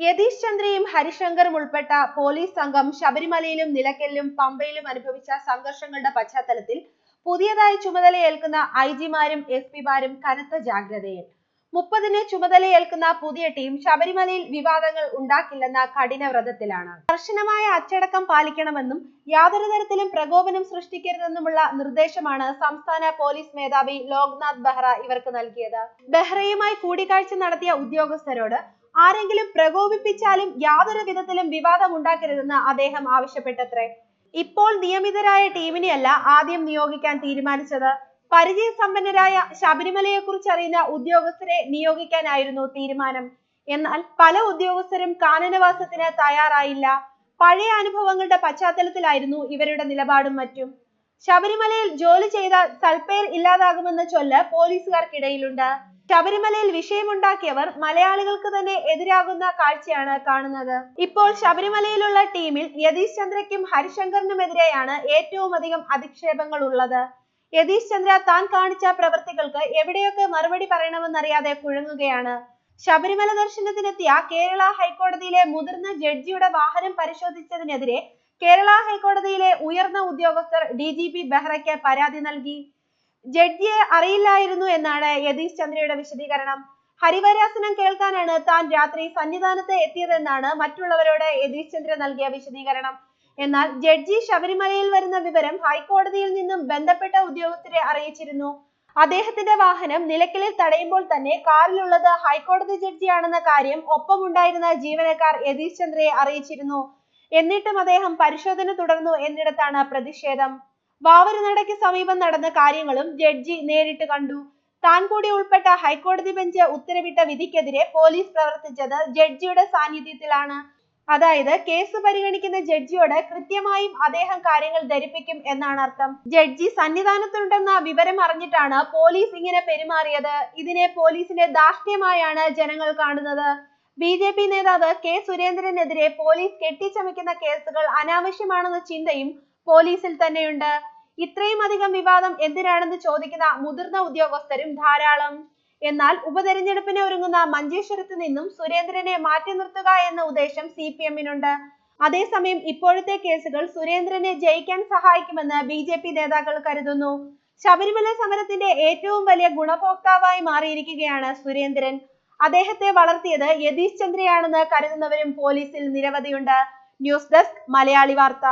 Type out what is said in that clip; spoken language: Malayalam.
യതീഷ് ചന്ദ്രയും ഹരിശങ്കറും ഉൾപ്പെട്ട പോലീസ് സംഘം ശബരിമലയിലും നിലയ്ക്കലിലും പമ്പയിലും അനുഭവിച്ച സംഘർഷങ്ങളുടെ പശ്ചാത്തലത്തിൽ പുതിയതായി ചുമതലയേൽക്കുന്ന ഐ ജിമാരും എസ് പിമാരും കനത്ത ജാഗ്രതയിൽ. മുപ്പതിന് ചുമതലയേൽക്കുന്ന പുതിയ ടീം ശബരിമലയിൽ വിവാദങ്ങൾ ഉണ്ടാക്കില്ലെന്ന കഠിന വ്രതത്തിലാണ്. കർശനമായ അച്ചടക്കം പാലിക്കണമെന്നും യാതൊരു തരത്തിലും പ്രകോപനം സൃഷ്ടിക്കരുതെന്നുമുള്ള നിർദ്ദേശമാണ് സംസ്ഥാന പോലീസ് മേധാവി ലോക്നാഥ് ബെഹ്റ ഇവർക്ക് നൽകിയത്. ബെഹ്റയുമായി കൂടിക്കാഴ്ച നടത്തിയ ഉദ്യോഗസ്ഥരോട് ആരെങ്കിലും പ്രകോപിപ്പിച്ചാലും യാതൊരു വിധത്തിലും വിവാദം ഉണ്ടാക്കരുതെന്ന് അദ്ദേഹം ആവശ്യപ്പെട്ടത്രേ. ഇപ്പോൾ നിയമിതരായ ടീമിനെയല്ല ആദ്യം നിയോഗിക്കാൻ തീരുമാനിച്ചത്. പരിചയസമ്പന്നരായ ശബരിമലയെക്കുറിച്ച് അറിയുന്ന ഉദ്യോഗസ്ഥരെ നിയോഗിക്കാനായിരുന്നു തീരുമാനം. എന്നാൽ പല ഉദ്യോഗസ്ഥരും കാനനവാസത്തിന് തയ്യാറായില്ല. പഴയ അനുഭവങ്ങളുടെ പശ്ചാത്തലത്തിലായിരുന്നു ഇവരുടെ നിലപാടും മറ്റും. ശബരിമലയിൽ ജോലി ചെയ്താൽ സൽപ്പേർ ഇല്ലാതാകുമെന്ന ചൊല്ല് പോലീസുകാർക്കിടയിലുണ്ട്. ശബരിമലയിൽ വിഷയമുണ്ടാക്കിയവർ മലയാളികൾക്ക് തന്നെ എതിരാകുന്ന കാഴ്ചയാണ് കാണുന്നത്. ഇപ്പോൾ ശബരിമലയിലുള്ള ടീമിൽ യതീഷ് ചന്ദ്രയ്ക്കും ഹരിശങ്കറിനുമെതിരെയാണ് ഏറ്റവും അധികം അധിക്ഷേപങ്ങൾ ഉള്ളത്. യതീഷ് ചന്ദ്ര താൻ കാണിച്ച പ്രവൃത്തികൾക്ക് എവിടെയൊക്കെ മറുപടി പറയണമെന്നറിയാതെ കുഴങ്ങുകയാണ്. ശബരിമല ദർശനത്തിനെത്തിയ കേരള ഹൈക്കോടതിയിലെ മുതിർന്ന ജഡ്ജിയുടെ വാഹനം പരിശോധിച്ചതിനെതിരെ കേരള ഹൈക്കോടതിയിലെ ഉയർന്ന ഉദ്യോഗസ്ഥർ ഡി ബെഹ്റയ്ക്ക് പരാതി നൽകി. ജഡ്ജിയെ അറിയില്ലായിരുന്നു എന്നാണ് യതീഷ് ചന്ദ്രയുടെ വിശദീകരണം. ഹരിവരാസനം കേൾക്കാനാണ് താൻ രാത്രി സന്നിധാനത്ത് എത്തിയതെന്നാണ് മറ്റുള്ളവരോട് യതീഷ് ചന്ദ്ര നൽകിയ വിശദീകരണം. എന്നാൽ ജഡ്ജി ശബരിമലയിൽ വരുന്ന വിവരം ഹൈക്കോടതിയിൽ നിന്നും ബന്ധപ്പെട്ട ഉദ്യോഗസ്ഥരെ അറിയിച്ചിരുന്നു. അദ്ദേഹത്തിന്റെ വാഹനം നിലയ്ക്കലിൽ തടയുമ്പോൾ തന്നെ കാറിലുള്ളത് ഹൈക്കോടതി ജഡ്ജിയാണെന്ന കാര്യം ഒപ്പമുണ്ടായിരുന്ന ജീവനക്കാർ യതീഷ് ചന്ദ്രയെ അറിയിച്ചിരുന്നു. എന്നിട്ടും അദ്ദേഹം പരിശോധന തുടർന്നു എന്നിടത്താണ് പ്രതിഷേധം. വാവരുനടയ്ക്ക് സമീപം നടന്ന കാര്യങ്ങളും ജഡ്ജി നേരിട്ട് കണ്ടു. താൻ കൂടി ഉൾപ്പെട്ട ഹൈക്കോടതി ബെഞ്ച് ഉത്തരവിട്ട വിധിക്കെതിരെ പോലീസ് പ്രവർത്തിച്ചത് ജഡ്ജിയുടെ സാന്നിധ്യത്തിലാണ്. അതായത് കേസ് പരിഗണിക്കുന്ന ജഡ്ജിയോട് കൃത്യമായും അദ്ദേഹം കാര്യങ്ങൾ ധരിപ്പിക്കും എന്നാണ് അർത്ഥം. ജഡ്ജി സന്നിധാനത്തുണ്ടെന്ന വിവരം അറിഞ്ഞിട്ടാണ് പോലീസ് ഇങ്ങനെ പെരുമാറിയത്. ഇതിനെ പോലീസിന്റെ ധാർഷ്ട്യമായാണ് ജനങ്ങൾ കാണുന്നത്. ബി ജെ പി നേതാവ് കെ സുരേന്ദ്രനെതിരെ പോലീസ് കെട്ടിച്ചമയ്ക്കുന്ന കേസുകൾ അനാവശ്യമാണെന്ന ചിന്തയും പോലീസിൽ തന്നെയുണ്ട്. ഇത്രയും അധികം വിവാദം എന്തിനാണെന്ന് ചോദിക്കുന്ന മുതിർന്ന ഉദ്യോഗസ്ഥരും ധാരാളം. എന്നാൽ ഉപതെരഞ്ഞെടുപ്പിന് ഒരുങ്ങുന്ന മഞ്ചേശ്വരത്ത് നിന്നും സുരേന്ദ്രനെ മാറ്റി നിർത്തുക എന്ന ഉദ്ദേശം സി പി എമ്മിനുണ്ട്. അതേസമയം ഇപ്പോഴത്തെ കേസുകൾ സുരേന്ദ്രനെ ജയിക്കാൻ സഹായിക്കുമെന്ന് ബി ജെ പി നേതാക്കൾ കരുതുന്നു. ശബരിമല സമരത്തിന്റെ ഏറ്റവും വലിയ ഗുണഭോക്താവായി മാറിയിരിക്കുകയാണ് സുരേന്ദ്രൻ. അദ്ദേഹത്തെ വളർത്തിയത് യതീഷ് ചന്ദ്രയാണെന്ന് കരുതുന്നവരും പോലീസിൽ നിരവധിയുണ്ട്. ന്യൂസ് ഡെസ്ക് മലയാളി വാർത്ത.